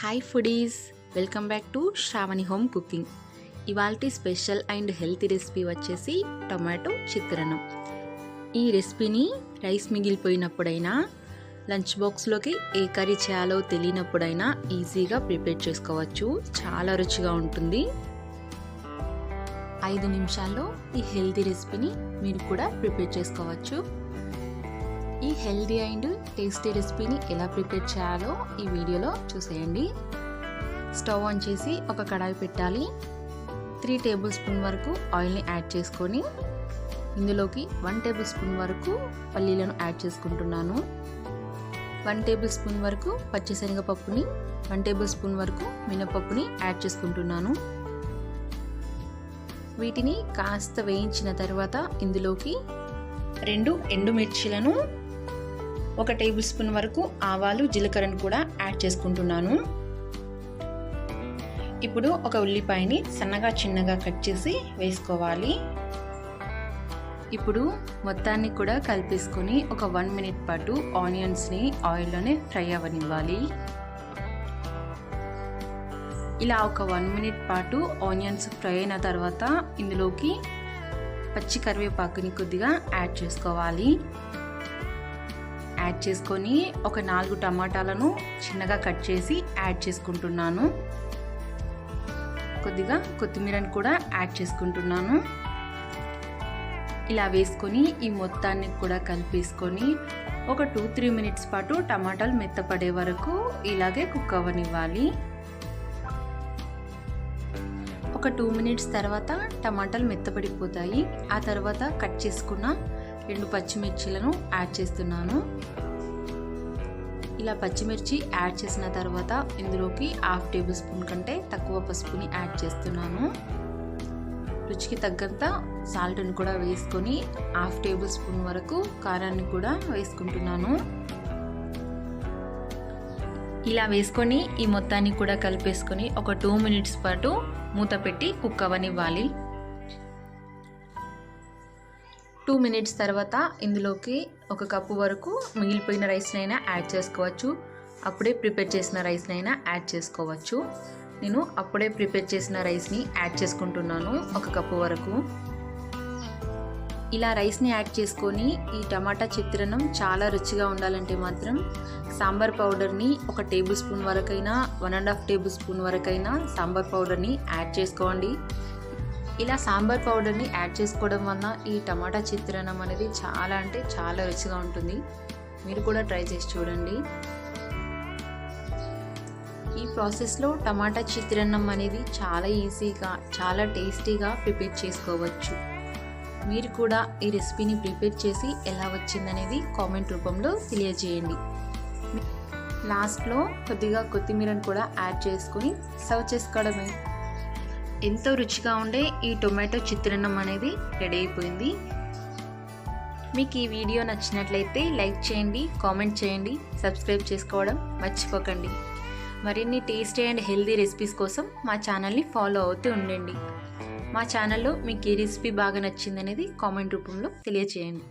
Hi foodies welcome back to Sravani home cooking ఇవాల్టి special and healthy recipe వచ్చేసి tomato chitrannam. ఈ రెసిపీని rice మిగిలిపోయినప్పుడైనా lunch బాక్స్లోకి ఏ కర్రీ చేయాలో తెలియనప్పుడైనా ఈజీగా ప్రిపేర్ చేసుకోవచ్చు. చాలా రుచిగా ఉంటుంది. ఐదు నిమిషాల్లో ఈ హెల్తీ రెసిపీని మీరు కూడా ప్రిపేర్ చేసుకోవచ్చు. ఈ హెల్దీ అండ్ టేస్టీ రెసిపీని ఎలా ప్రిపేర్ చేయాలో ఈ వీడియోలో చూసేయండి. స్టవ్ ఆన్ చేసి ఒక కడాయి పెట్టాలి. త్రీ టేబుల్ స్పూన్ వరకు ఆయిల్ని యాడ్ చేసుకొని ఇందులోకి వన్ టేబుల్ స్పూన్ వరకు పల్లీలను యాడ్ చేసుకుంటున్నాను. వన్ టేబుల్ స్పూన్ వరకు పచ్చిశనగపప్పుని వన్ టేబుల్ స్పూన్ వరకు మినపప్పుని యాడ్ చేసుకుంటున్నాను. వీటిని కాస్త వేయించిన తర్వాత ఇందులోకి రెండు ఎండుమిర్చిలను ఒక టేబుల్ స్పూన్ వరకు ఆవాలు జీలకర్రను కూడా యాడ్ చేసుకుంటున్నాను. ఇప్పుడు ఒక ఉల్లిపాయని సన్నగా చిన్నగా కట్ చేసి వేసుకోవాలి. ఇప్పుడు మొత్తాన్ని కూడా కలిపేసుకొని ఒక వన్ మినిట్ పాటు ఆనియన్స్ని ఆయిల్లోనే ఫ్రై అవ్వనివ్వాలి. ఇలా ఒక వన్ మినిట్ పాటు ఆనియన్స్ ఫ్రై అయిన తర్వాత ఇందులోకి పచ్చి కరివేపాకుని కొద్దిగా యాడ్ చేసుకోవాలి. యాడ్ చేసుకొని ఒక నాలుగు టమాటాలను చిన్నగా కట్ చేసి యాడ్ చేసుకుంటున్నాను. కొద్దిగా కొత్తిమీరని కూడా యాడ్ చేసుకుంటున్నాను. ఇలా వేసుకొని ఈ మొత్తాన్ని కూడా కలిపేసుకొని ఒక టూ త్రీ మినిట్స్ పాటు టమాటాలు మెత్తపడే వరకు ఇలాగే కుక్ అవ్వనివ్వాలి. ఒక టూ మినిట్స్ తర్వాత టమాటాలు మెత్తపడిపోతాయి. ఆ తర్వాత కట్ చేసుకున్న రెండు పచ్చిమిర్చిలను యాడ్ చేస్తున్నాను. ఇలా పచ్చిమిర్చి యాడ్ చేసిన తర్వాత ఇందులోకి హాఫ్ టేబుల్ స్పూన్ కంటే తక్కువ పసుపుని యాడ్ చేస్తున్నాను. రుచికి తగ్గంత సాల్ట్ని కూడా వేసుకొని హాఫ్ టేబుల్ స్పూన్ వరకు కారాన్ని కూడా వేసుకుంటున్నాను. ఇలా వేసుకొని ఈ మొత్తాన్ని కూడా కలిపేసుకొని ఒక టూ మినిట్స్ పాటు మూత పెట్టి కుక్ అవ్వనివ్వాలి టూ మినిట్స్ తర్వాత ఇందులోకి ఒక కప్పు వరకు మిగిలిపోయిన రైస్నైనా యాడ్ చేసుకోవచ్చు. అప్పుడే ప్రిపేర్ చేసిన రైస్నైనా యాడ్ చేసుకోవచ్చు. నేను అప్పుడే ప్రిపేర్ చేసిన రైస్ని యాడ్ చేసుకుంటున్నాను ఒక కప్పు వరకు. ఇలా రైస్ని యాడ్ చేసుకొని ఈ టమాటా చిత్రణం చాలా రుచిగా ఉండాలంటే మాత్రం సాంబార్ పౌడర్ని ఒక టేబుల్ స్పూన్ వరకైనా one and half table spoon వరకైనా సాంబార్ పౌడర్ని యాడ్ చేసుకోండి. ఇలా సాంబార్ పౌడర్ని యాడ్ చేసుకోవడం వలన ఈ టమాటా చిత్రాన్నం అనేది చాలా అంటే చాలా రుచిగా ఉంటుంది. మీరు కూడా ట్రై చేసి చూడండి. ఈ ప్రాసెస్లో టమాటా చిత్రాన్నం అనేది చాలా ఈజీగా చాలా టేస్టీగా ప్రిపేర్ చేసుకోవచ్చు. మీరు కూడా ఈ రెసిపీని ప్రిపేర్ చేసి ఎలా వచ్చిందనేది కామెంట్ రూపంలో తెలియజేయండి. లాస్ట్లో కొద్దిగా కొత్తిమీరను కూడా యాడ్ చేసుకొని సర్వ్ చేసుకోవడమే. ఎంతో రుచిగా ఉండే ఈ టొమాటో చిత్రన్నం అనేది రెడీ అయిపోయింది. మీకు ఈ వీడియో నచ్చినట్లయితే లైక్ చేయండి కామెంట్ చేయండి సబ్స్క్రైబ్ చేసుకోవడం మర్చిపోకండి. మరిన్ని టేస్టీ అండ్ హెల్దీ రెసిపీస్ కోసం మా ఛానల్ని ఫాలో అవుతూ ఉండండి. మా ఛానల్లో మీకు ఏ రెసిపీ బాగా నచ్చిందనేది కామెంట్ రూపంలో తెలియచేయండి.